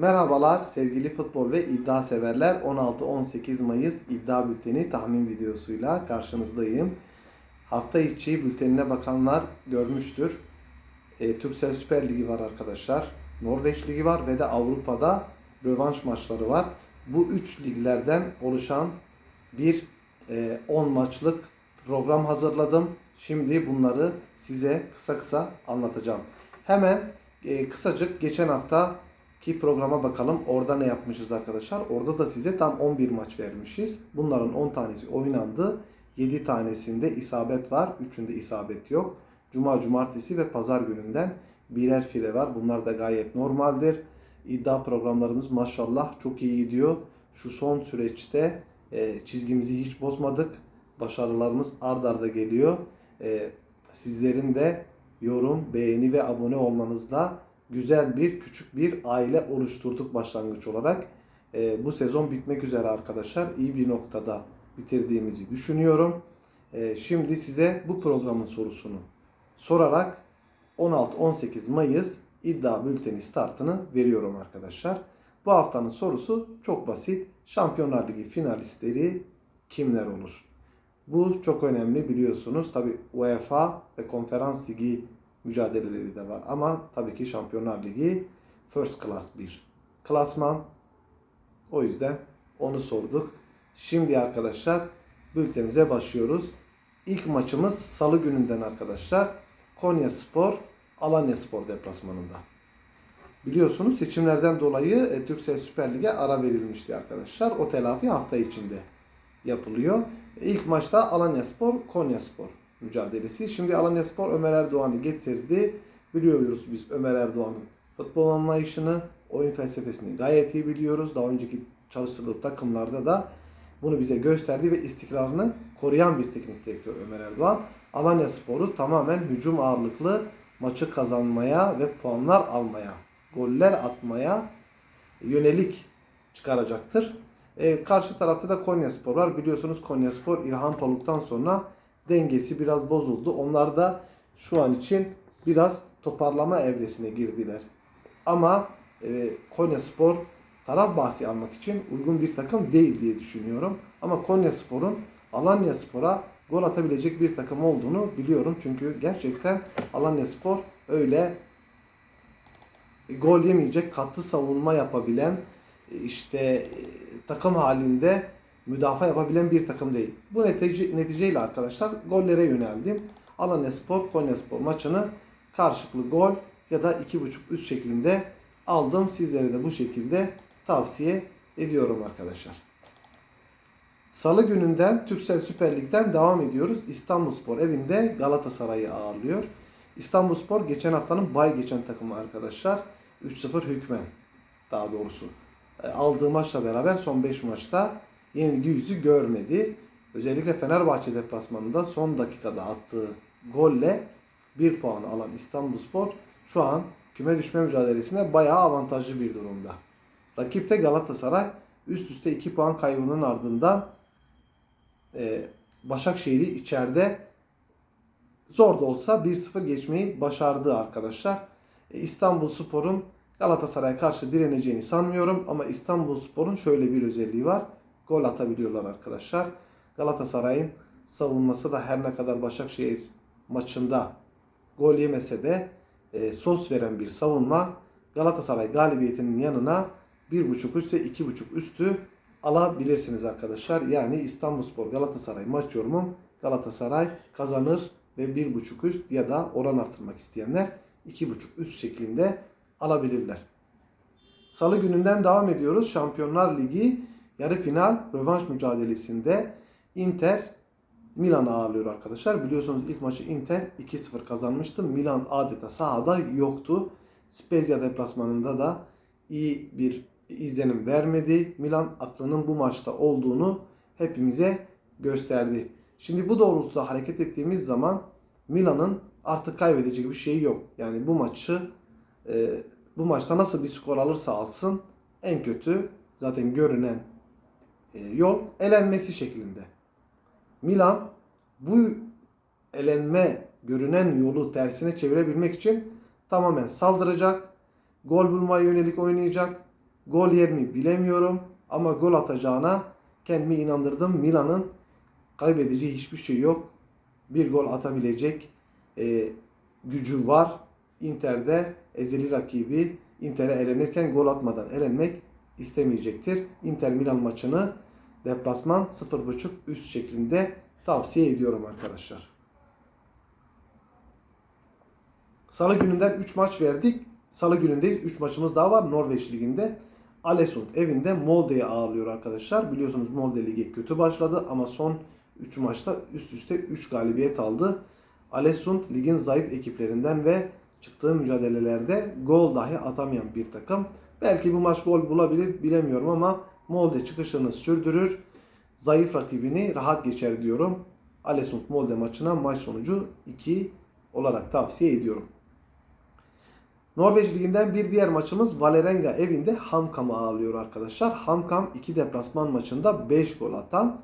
Merhabalar sevgili futbol ve iddia severler. 16-18 Mayıs iddia bülteni tahmin videosuyla karşınızdayım. Hafta içi bültenine bakanlar görmüştür. E, Türksel Süper Ligi var arkadaşlar. Norveç Ligi var ve de Avrupa'da rövanş maçları var. Bu üç liglerden oluşan bir e, 10 maçlık program hazırladım. Şimdi bunları size kısa kısa anlatacağım. Hemen e, kısacık geçen hafta ki programa bakalım. Orada ne yapmışız arkadaşlar? Orada da size tam 11 maç vermişiz. Bunların 10 tanesi oynandı. 7 tanesinde isabet var. 3'ünde isabet yok. Cuma, cumartesi ve pazar gününden birer file var. Bunlar da gayet normaldir. İddia programlarımız maşallah çok iyi gidiyor. Şu son süreçte e, çizgimizi hiç bozmadık. Başarılarımız ard arda geliyor. E, sizlerin de yorum, beğeni ve abone olmanızla güzel bir küçük bir aile oluşturduk başlangıç olarak. E, bu sezon bitmek üzere arkadaşlar. İyi bir noktada bitirdiğimizi düşünüyorum. E, şimdi size bu programın sorusunu sorarak 16-18 Mayıs iddia bülteni startını veriyorum arkadaşlar. Bu haftanın sorusu çok basit. Şampiyonlar Ligi finalistleri kimler olur? Bu çok önemli biliyorsunuz. Tabi UEFA ve Konferans Ligi mücadeleleri de var. Ama tabii ki Şampiyonlar Ligi First Class bir klasman. O yüzden onu sorduk. Şimdi arkadaşlar bültenimize başlıyoruz. İlk maçımız salı gününden arkadaşlar. Konya Spor, Alanya Spor deplasmanında. Biliyorsunuz seçimlerden dolayı e, Türksel Süper Lig'e ara verilmişti arkadaşlar. O telafi hafta içinde yapılıyor. İlk maçta Alanya Spor, Konya Spor mücadelesi. Şimdi Alanya Spor Ömer Erdoğan'ı getirdi. Biliyoruz biz Ömer Erdoğan'ın futbol anlayışını, oyun felsefesini gayet iyi biliyoruz. Daha önceki çalıştığı takımlarda da bunu bize gösterdi ve istikrarını koruyan bir teknik direktör Ömer Erdoğan. Alanya Spor'u tamamen hücum ağırlıklı maçı kazanmaya ve puanlar almaya, goller atmaya yönelik çıkaracaktır. E, karşı tarafta da Konya Spor var. Biliyorsunuz Konya Spor İlhan Paluk'tan sonra dengesi biraz bozuldu. Onlar da şu an için biraz toparlama evresine girdiler. Ama e, Konya Spor taraf bahsi almak için uygun bir takım değil diye düşünüyorum. Ama Konya Spor'un Alanya Spor'a gol atabilecek bir takım olduğunu biliyorum. Çünkü gerçekten Alanya Spor öyle gol yemeyecek, katlı savunma yapabilen, işte takım halinde müdafaa yapabilen bir takım değil. Bu netice, neticeyle arkadaşlar gollere yöneldim. Alanya Spor, Konya Spor maçını karşılıklı gol ya da 2.5 üst şeklinde aldım. Sizlere de bu şekilde tavsiye ediyorum arkadaşlar. Salı gününden Türksel Süper Lig'den devam ediyoruz. İstanbulspor evinde Galatasaray'ı ağırlıyor. İstanbulspor geçen haftanın bay geçen takımı arkadaşlar. 3-0 hükmen daha doğrusu. E, aldığı maçla beraber son 5 maçta yenilgi yüzü görmedi. Özellikle Fenerbahçe deplasmanında son dakikada attığı golle 1 puan alan İstanbulspor şu an küme düşme mücadelesinde bayağı avantajlı bir durumda. Rakipte Galatasaray üst üste 2 puan kaybının ardından e, Başakşehir'i içeride zor da olsa 1-0 geçmeyi başardı arkadaşlar. E, İstanbulspor'un Galatasaray'a karşı direneceğini sanmıyorum ama İstanbulspor'un şöyle bir özelliği var gol atabiliyorlar arkadaşlar. Galatasaray'ın savunması da her ne kadar Başakşehir maçında gol yemese de e, sos veren bir savunma. Galatasaray galibiyetinin yanına 1.5 üstü 2.5 üstü alabilirsiniz arkadaşlar. Yani İstanbulspor Galatasaray maç yorumum Galatasaray kazanır ve 1.5 üst ya da oran artırmak isteyenler 2.5 üst şeklinde alabilirler. Salı gününden devam ediyoruz. Şampiyonlar Ligi yarı final rövanş mücadelesinde Inter Milan'ı ağırlıyor arkadaşlar. Biliyorsunuz ilk maçı Inter 2-0 kazanmıştı. Milan adeta sahada yoktu. Spezia deplasmanında da iyi bir izlenim vermedi. Milan aklının bu maçta olduğunu hepimize gösterdi. Şimdi bu doğrultuda hareket ettiğimiz zaman Milan'ın artık kaybedecek bir şeyi yok. Yani bu maçı e, bu maçta nasıl bir skor alırsa alsın en kötü zaten görünen yol elenmesi şeklinde. Milan bu elenme görünen yolu tersine çevirebilmek için tamamen saldıracak, gol bulmaya yönelik oynayacak Gol yer mi bilemiyorum ama gol atacağına kendimi inandırdım. Milan'ın kaybedeceği hiçbir şey yok. Bir gol atabilecek e, gücü var. Inter'de ezeli rakibi Inter'e elenirken gol atmadan elenmek istemeyecektir. Inter Milan maçını deplasman 0.5 üst şeklinde tavsiye ediyorum arkadaşlar. Salı gününden 3 maç verdik. Salı günündeyiz. 3 maçımız daha var Norveç Ligi'nde. Alesund evinde Molde'yi ağırlıyor arkadaşlar. Biliyorsunuz Molde Ligi kötü başladı ama son 3 maçta üst üste 3 galibiyet aldı. Alesund ligin zayıf ekiplerinden ve çıktığı mücadelelerde gol dahi atamayan bir takım. Belki bu maç gol bulabilir bilemiyorum ama Molde çıkışını sürdürür. Zayıf rakibini rahat geçer diyorum. Alesund Molde maçına maç sonucu 2 olarak tavsiye ediyorum. Norveç Ligi'nden bir diğer maçımız Valerenga evinde Hamkam'ı ağırlıyor arkadaşlar. Hamkam iki deplasman maçında 5 gol atan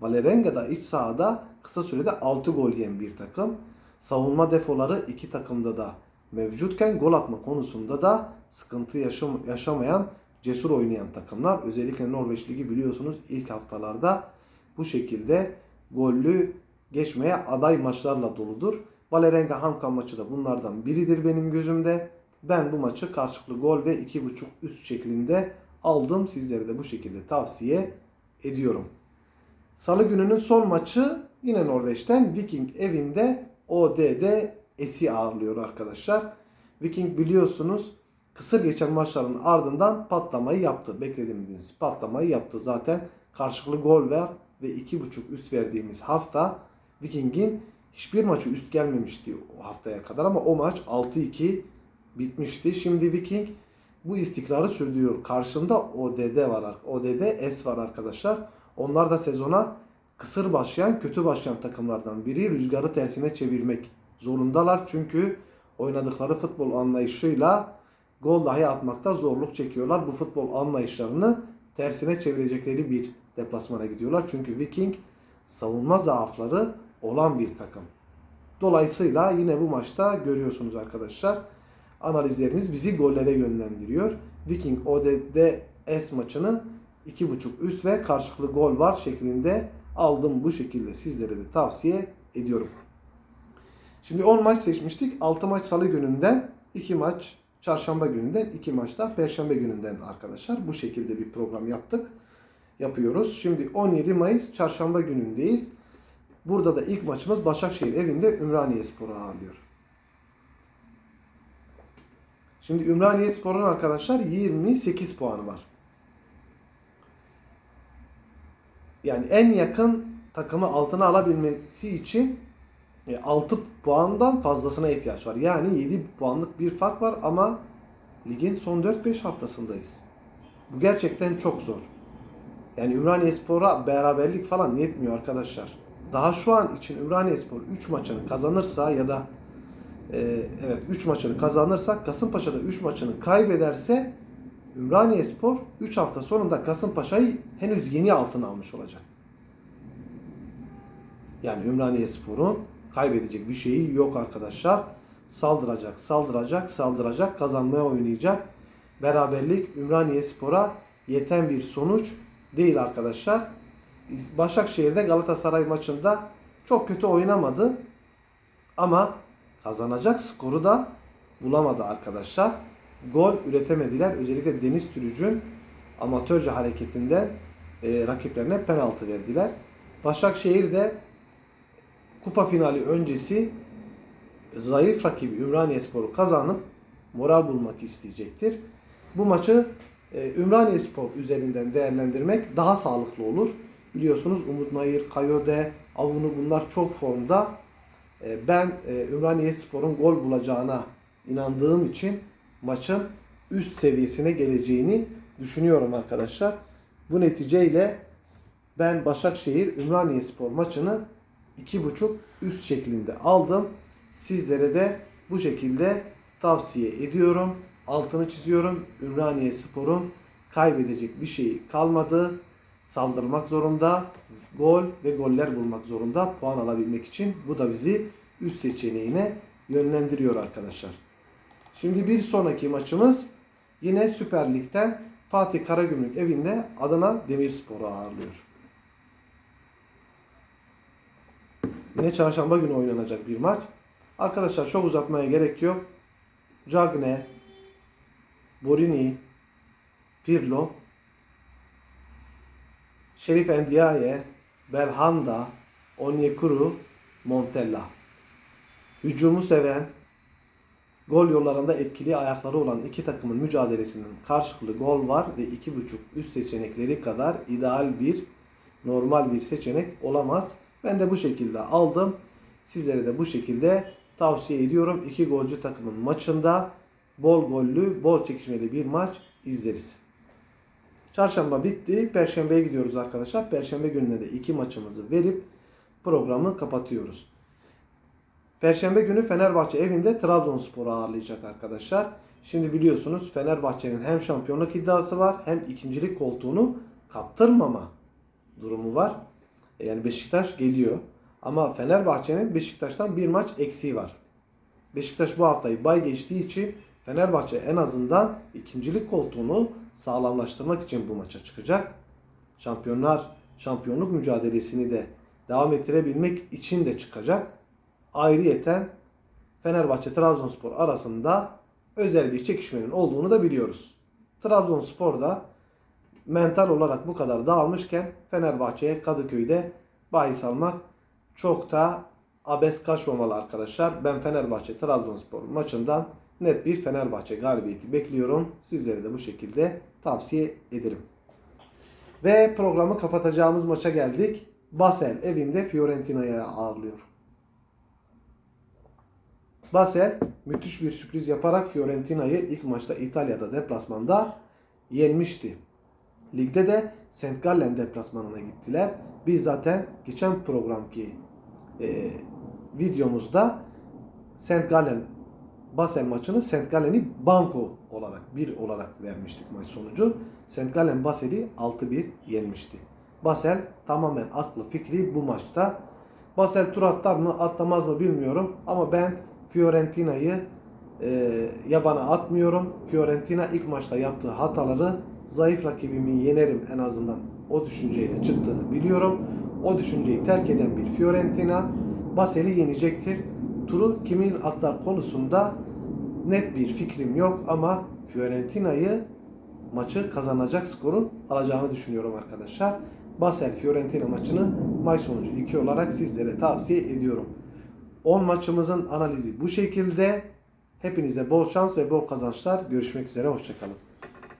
Valerenga'da iç sahada kısa sürede 6 gol yiyen bir takım. Savunma defoları iki takımda da mevcutken gol atma konusunda da sıkıntı yaşam yaşamayan cesur oynayan takımlar. Özellikle Norveç Ligi biliyorsunuz ilk haftalarda bu şekilde gollü geçmeye aday maçlarla doludur. Valerenga Hamkam maçı da bunlardan biridir benim gözümde. Ben bu maçı karşılıklı gol ve 2.5 üst şeklinde aldım. Sizlere de bu şekilde tavsiye ediyorum. Salı gününün son maçı yine Norveç'ten Viking evinde ODD Esi ağırlıyor arkadaşlar. Viking biliyorsunuz kısır geçen maçların ardından patlamayı yaptı. Beklediğimiz patlamayı yaptı. Zaten karşılıklı gol ver ve 2.5 üst verdiğimiz hafta Viking'in hiçbir maçı üst gelmemişti o haftaya kadar ama o maç 6-2 bitmişti. Şimdi Viking bu istikrarı sürdürüyor. Karşında ODD var. ODD S var arkadaşlar. Onlar da sezona kısır başlayan, kötü başlayan takımlardan biri. Rüzgarı tersine çevirmek zorundalar. Çünkü oynadıkları futbol anlayışıyla gol dahi atmakta zorluk çekiyorlar. Bu futbol anlayışlarını tersine çevirecekleri bir deplasmana gidiyorlar. Çünkü Viking savunma zaafları olan bir takım. Dolayısıyla yine bu maçta görüyorsunuz arkadaşlar. Analizlerimiz bizi gollere yönlendiriyor. Viking ODD S maçını 2.5 üst ve karşılıklı gol var şeklinde aldım. Bu şekilde sizlere de tavsiye ediyorum. Şimdi 10 maç seçmiştik. 6 maç salı gününden, 2 maç çarşamba gününden, 2 maç da perşembe gününden arkadaşlar. Bu şekilde bir program yaptık. Yapıyoruz. Şimdi 17 Mayıs çarşamba günündeyiz. Burada da ilk maçımız Başakşehir evinde Ümraniye Spor'u ağırlıyor. Şimdi Ümraniye Spor'un arkadaşlar 28 puanı var. Yani en yakın takımı altına alabilmesi için 6 puandan fazlasına ihtiyaç var. Yani 7 puanlık bir fark var ama ligin son 4-5 haftasındayız. Bu gerçekten çok zor. Yani Ümraniye Spor'a beraberlik falan yetmiyor arkadaşlar. Daha şu an için Ümraniye Spor 3 maçını kazanırsa ya da e, evet 3 maçını kazanırsa Kasımpaşa'da 3 maçını kaybederse Ümraniye Spor 3 hafta sonunda Kasımpaşa'yı henüz yeni altına almış olacak. Yani Ümraniye Spor'un kaybedecek bir şeyi yok arkadaşlar. Saldıracak, saldıracak, saldıracak, kazanmaya oynayacak. Beraberlik Ümraniye Spor'a yeten bir sonuç değil arkadaşlar. Başakşehir'de Galatasaray maçında çok kötü oynamadı. Ama kazanacak skoru da bulamadı arkadaşlar. Gol üretemediler. Özellikle Deniz Türüc'ün amatörce hareketinden e, rakiplerine penaltı verdiler. Başakşehir de kupa finali öncesi zayıf rakibi Ümraniyespor'u kazanıp moral bulmak isteyecektir. Bu maçı e, Ümraniyespor üzerinden değerlendirmek daha sağlıklı olur. Biliyorsunuz Umut Nayır, Kayode, Avunu bunlar çok formda. E, ben e, Ümraniyespor'un gol bulacağına inandığım için maçın üst seviyesine geleceğini düşünüyorum arkadaşlar. Bu neticeyle ben Başakşehir Ümraniyespor maçını 2.5 üst şeklinde aldım. Sizlere de bu şekilde tavsiye ediyorum. Altını çiziyorum. Ümraniye Spor'un kaybedecek bir şeyi kalmadı. Saldırmak zorunda. Gol ve goller bulmak zorunda puan alabilmek için. Bu da bizi üst seçeneğine yönlendiriyor arkadaşlar. Şimdi bir sonraki maçımız yine Süper Lig'den Fatih Karagümrük evinde Adana Demirspor'u ağırlıyor. Yine çarşamba günü oynanacak bir maç. Arkadaşlar çok uzatmaya gerek yok. Cagne, Borini, Pirlo, Şerif Endiaye, Belhanda, Onyekuru, Montella. Hücumu seven, gol yollarında etkili ayakları olan iki takımın mücadelesinin karşılıklı gol var ve iki buçuk üst seçenekleri kadar ideal bir normal bir seçenek olamaz. Ben de bu şekilde aldım. Sizlere de bu şekilde tavsiye ediyorum. İki golcü takımın maçında bol gollü, bol çekişmeli bir maç izleriz. Çarşamba bitti. Perşembeye gidiyoruz arkadaşlar. Perşembe gününe de iki maçımızı verip programı kapatıyoruz. Perşembe günü Fenerbahçe evinde Trabzonspor'u ağırlayacak arkadaşlar. Şimdi biliyorsunuz Fenerbahçe'nin hem şampiyonluk iddiası var hem ikincilik koltuğunu kaptırmama durumu var. Yani Beşiktaş geliyor. Ama Fenerbahçe'nin Beşiktaş'tan bir maç eksiği var. Beşiktaş bu haftayı bay geçtiği için Fenerbahçe en azından ikincilik koltuğunu sağlamlaştırmak için bu maça çıkacak. Şampiyonlar şampiyonluk mücadelesini de devam ettirebilmek için de çıkacak. Ayrıyeten Fenerbahçe Trabzonspor arasında özel bir çekişmenin olduğunu da biliyoruz. Trabzonspor da mental olarak bu kadar dağılmışken Fenerbahçe'ye Kadıköy'de bahis almak çok da abes kaçmamalı arkadaşlar. Ben Fenerbahçe Trabzonspor maçından net bir Fenerbahçe galibiyeti bekliyorum. Sizlere de bu şekilde tavsiye ederim. Ve programı kapatacağımız maça geldik. Basel evinde Fiorentina'ya ağırlıyor. Basel müthiş bir sürpriz yaparak Fiorentina'yı ilk maçta İtalya'da deplasmanda yenmişti. Ligde de St. Gallen deplasmanına gittiler. Biz zaten geçen programki e, videomuzda St. Gallen Basel maçını St. Gallen'i banko olarak bir olarak vermiştik maç sonucu. St. Gallen Basel'i 6-1 yenmişti. Basel tamamen aklı fikri bu maçta. Basel tur atlar mı atlamaz mı bilmiyorum ama ben Fiorentina'yı e, yabana atmıyorum. Fiorentina ilk maçta yaptığı hataları zayıf rakibimi yenerim en azından o düşünceyle çıktığını biliyorum. O düşünceyi terk eden bir Fiorentina Basel'i yenecektir. Turu kimin atlar konusunda net bir fikrim yok ama Fiorentina'yı maçı kazanacak skoru alacağını düşünüyorum arkadaşlar. Basel Fiorentina maçını maç sonucu 2 olarak sizlere tavsiye ediyorum. 10 maçımızın analizi bu şekilde. Hepinize bol şans ve bol kazançlar. Görüşmek üzere. Hoşçakalın.